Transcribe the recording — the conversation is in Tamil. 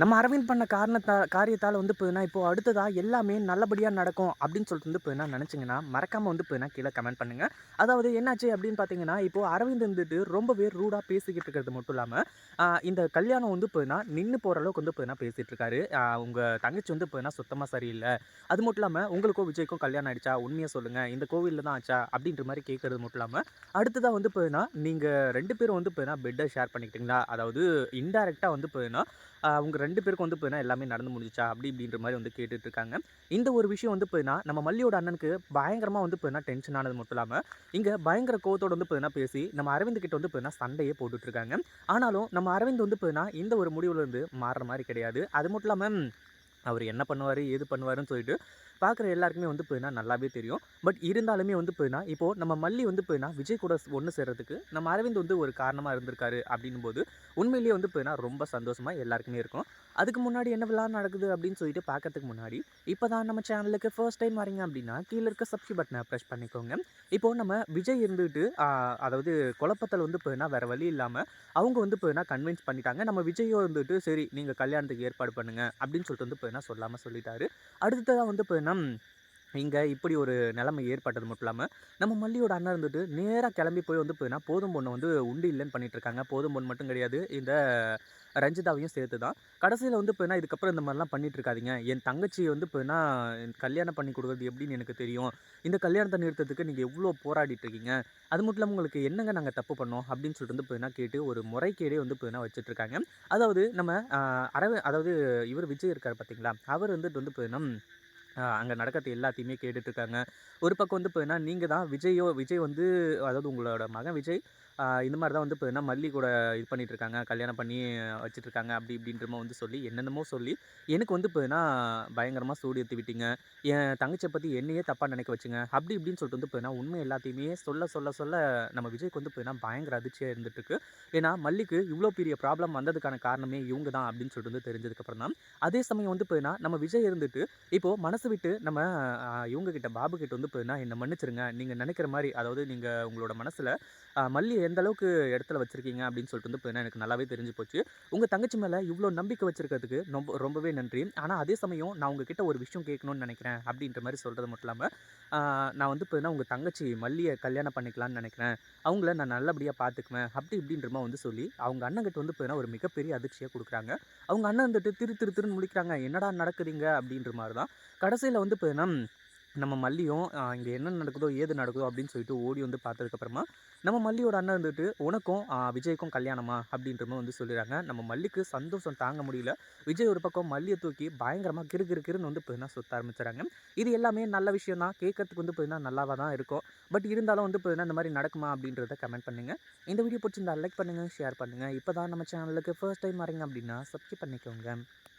நம்ம அரவிந்த் பண்ண காரணத்தா காரியத்தால் வந்து பார்த்தீங்கன்னா இப்போது அடுத்ததாக எல்லாமே நல்லபடியாக நடக்கும் அப்படின்னு சொல்லிட்டு வந்து போயினா நினச்சிங்கன்னா மறக்காமல் வந்து போயினா கீழே கமெண்ட் பண்ணுங்கள் அதாவது என்னாச்சு அப்படின்னு பார்த்தீங்கன்னா இப்போது அரவிந்த் வந்துட்டு ரொம்பவே ரூடாக பேசிக்கிட்டு இருக்கிறது மட்டும் இல்லாமல் இந்த கல்யாணம் வந்து போயினா நின்று போகிற அளவுக்கு வந்து போயினா பேசிகிட்டு இருக்காரு. உங்கள் தங்கச்சி வந்து போயினா சுத்தமாக சரியில்லை. அது மட்டும் இல்லாமல் உங்களுக்கும் விஜய்க்கும் கல்யாணம் ஆகிடுச்சா உண்மையை சொல்லுங்கள் இந்த கோவிலில் தான் ஆச்சா? அப்படின்ற மாதிரி கேட்குறது மட்டும் இல்லாமல் அடுத்ததாக வந்து போயினா நீங்கள் ரெண்டு பேரும் வந்து போயினா பெட்டை ஷேர் பண்ணிக்கிட்டீங்களா? அதாவது இன்டெரக்டாக வந்து போயினா அவங்க ரெண்டு பேருக்கும் வந்து பார்த்தீங்கன்னா எல்லாமே நடந்து முடிஞ்சிச்சா? அப்படி இப்படின்ற மாதிரி வந்து கேட்டுட்டு இருக்காங்க. இந்த ஒரு விஷயம் வந்து போயினா நம்ம மல்லியோட அண்ணனுக்கு பயங்கரமாக வந்து போயினா டென்ஷன் ஆனது மட்டும் இல்லாமல் இங்கே பயங்கர கோவத்தோடு வந்து பார்த்தீங்கன்னா பேசி நம்ம அரவிந்த் கிட்ட வந்து பார்த்தீங்கன்னா சண்டையே போட்டுட்ருக்காங்க ஆனாலும் நம்ம அரவிந்த் வந்து பார்த்தீங்கன்னா இந்த ஒரு முடிவுலேருந்து மாறுற மாதிரி கிடையாது. அது மட்டும் இல்லாமல் அவர் என்ன பண்ணுவார் ஏது பண்ணுவாருன்னு சொல்லிட்டு பார்க்குற எல்லாருக்குமே வந்து போயினா நல்லாவே தெரியும். பட் இருந்தாலுமே வந்து போயினா இப்போது நம்ம மல்லி வந்து போயினா விஜய் கூட ஒன்று சேர்கிறதுக்கு நம்ம அரவிந்த் வந்து ஒரு காரணமாக இருந்திருக்காரு அப்படின்னும் போது உண்மையிலேயே வந்து போயினா ரொம்ப சந்தோஷமாக எல்லாருக்குமே இருக்கும். அதுக்கு முன்னாடி என்ன விழா நடக்குது அப்படின்னு சொல்லிட்டு பார்க்கறதுக்கு முன்னாடி இப்போ தான் நம்ம சேனலுக்கு ஃபர்ஸ்ட் டைம் வரீங்க அப்படின்னா கீழே இருக்க சப்ஸ்கிரைப் பட்டனை ப்ரெஸ் பண்ணிக்கோங்க. இப்போது நம்ம விஜய் இருந்துட்டு அதாவது குழப்பத்தில் வந்து போயினா வேறு வழி இல்லாமல் அவங்க வந்து போயினா கன்வின்ஸ் பண்ணிட்டாங்க. நம்ம விஜயோ இருந்துட்டு சரி நீங்கள் கல்யாணத்துக்கு ஏற்பாடு பண்ணுங்கள் அப்படின்னு சொல்லிட்டு வந்து பார்த்தீங்கன்னா சொல்லாமல் சொல்லிட்டாரு. அடுத்ததாக வந்து பார்த்தீங்கன்னா இங்கே இப்படி ஒரு நிலைமை ஏற்பட்டது மட்டும் இல்லாமல் நம்ம மல்லியோட அண்ணன் இருந்துட்டு நேராக கிளம்பி போய் வந்து போயின்னா போதும் பொண்ணை வந்து உண்டு இல்லைன்னு பண்ணிட்டு இருக்காங்க. போதும் பொண்ணு மட்டும் கிடையாது. இந்த ரஞ்சிதாவையும் சேர்த்து தான் கடைசியில் வந்து போயின்னா இதுக்கப்புறம் இந்த மாதிரிலாம் பண்ணிட்டு இருக்காதிங்க. என் தங்கச்சி வந்து போயின்னா கல்யாணம் பண்ணி கொடுக்குறது எப்படின்னு எனக்கு தெரியும். இந்த கல்யாணத்தை நிறுத்தத்துக்கு நீங்கள் எவ்வளோ போராடிட்டு இருக்கீங்க? அது மட்டும் இல்லாமல் உங்களுக்கு என்னங்க நாங்கள் தப்பு பண்ணோம்? அப்படின்னு சொல்லிட்டு வந்து போயின்னா கேட்டு ஒரு முறைகேடே வந்து போயின்னா வச்சுட்ருக்காங்க அதாவது நம்ம அரவ அதாவது இவர் விஜய் இருக்கார் பார்த்தீங்களா அவர் வந்துட்டு வந்து போயின்னா அங்கே நடக்கிறது எல்லாத்தையுமே கேட்டுட்ருக்காங்க ஒரு பக்கம் வந்து இப்போ என்ன நீங்கள் தான் விஜயோ விஜய் வந்து அதாவது உங்களோட மகன் விஜய் இந்த மாதிரி தான் வந்து இப்போ என்ன மல்லி கூட இது பண்ணிகிட்ருக்காங்க கல்யாணம் பண்ணி வச்சுட்ருக்காங்க அப்படி இப்படின்றமோ வந்து சொல்லி என்னென்னமோ சொல்லி எனக்கு வந்து இப்போ என்ன பயங்கரமாக சூடு ஏற்றி விட்டீங்க என் தங்கச்சியை பற்றி என்னையே தப்பாக நினைக்க வச்சுங்க அப்படி இப்படின்னு சொல்லிட்டு வந்து இப்போ என்ன உண்மை எல்லாத்தையுமே சொல்ல சொல்ல சொல்ல நம்ம விஜய்க்கு வந்து இப்போ என்ன பயங்கர அதிர்ச்சியாக இருந்துட்டுருக்கு. ஏன்னா மல்லிக்கு இவ்வளோ பெரிய ப்ராப்ளம் வந்ததுக்கான காரணமே இவங்க தான் அப்படின்னு சொல்லிட்டு வந்து தெரிஞ்சதுக்கப்புறம் தான். அதே சமயம் வந்து இப்போ நம்ம விஜய் இருந்துட்டு இப்போது மனசு விட்டு நம்ம இவங்க கிட்ட பாபு கிட்ட வந்து இப்போ என்ன என்னை மன்னிச்சிருங்க நீங்கள் நினைக்கிற மாதிரி அதாவது நீங்கள் உங்களோட மனசில் மல்லி எந்த அளவுக்கு இடத்துல வச்சுருக்கீங்க அப்படின்னு சொல்லிட்டு வந்து இப்போ எனக்கு நல்லாவே தெரிஞ்சு போச்சு. உங்கள் தங்கச்சி மேலே இவ்வளோ நம்பிக்கை வச்சுருக்கிறதுக்கு ரொம்ப ரொம்பவே நன்றி. ஆனால் அதே சமயம் நான் உங்ககிட்ட ஒரு விஷயம் கேட்கணும்னு நினைக்கிறேன் அப்படின்ற மாதிரி சொல்கிறது மட்டும் இல்லாமல் நான் வந்து இப்போ உங்கள் தங்கச்சி மல்லியை கல்யாணம் பண்ணிக்கலான்னு நினைக்கிறேன். அவங்கள நான் நல்லபடியாக பார்த்துக்குவேன் அப்படி இப்படின்றமா வந்து சொல்லி அவங்க அண்ணங்கிட்ட வந்து இப்போ ஒரு மிகப்பெரிய அதிர்ச்சியாக கொடுக்குறாங்க. அவங்க அண்ணன் வந்துட்டு திரு திரு திருன்னு முடிக்கிறாங்க என்னடா நடக்குதுங்க அப்படின்ற மாதிரி தான். கடைசியில் வந்து இப்போ நம்ம மல்லியும் இங்கே என்ன நடக்குதோ ஏது நடக்குதோ அப்படின்னு சொல்லிட்டு ஓடி வந்து பார்த்ததுக்கப்புறமா நம்ம மல்லியோட அண்ணன் வந்துட்டு உனக்கும் விஜய்க்கும் கல்யாணமா? அப்படின்ற மாதிரி வந்து சொல்லிடுறாங்க. நம்ம மல்லிக்கு சந்தோஷம் தாங்க முடியல. விஜய் ஒரு பக்கம் மல்லியை தூக்கி பயங்கரமாக கிரு கிருக்கிருன்னு வந்து பார்த்தீங்கன்னா சுத்த ஆரம்பிச்சுறாங்க இது எல்லாமே நல்ல விஷயம் தான். கேட்கறதுக்கு வந்து பார்த்தீங்கன்னா நல்லாவாக தான் இருக்கும். பட் இருந்தாலும் வந்து பார்த்தீங்கன்னா இந்த மாதிரி நடக்குமா அப்படின்றத கமெண்ட் பண்ணுங்கள் இந்த வீடியோ பிடிச்சிருந்தா லைக் பண்ணுங்கள் ஷேர் பண்ணுங்கள் இப்போ தான் நம்ம சேனலுக்கு ஃபர்ஸ்ட் டைம் வரீங்க அப்படின்னா சப்ஸ்கிரைப் பண்ணிக்கோங்க.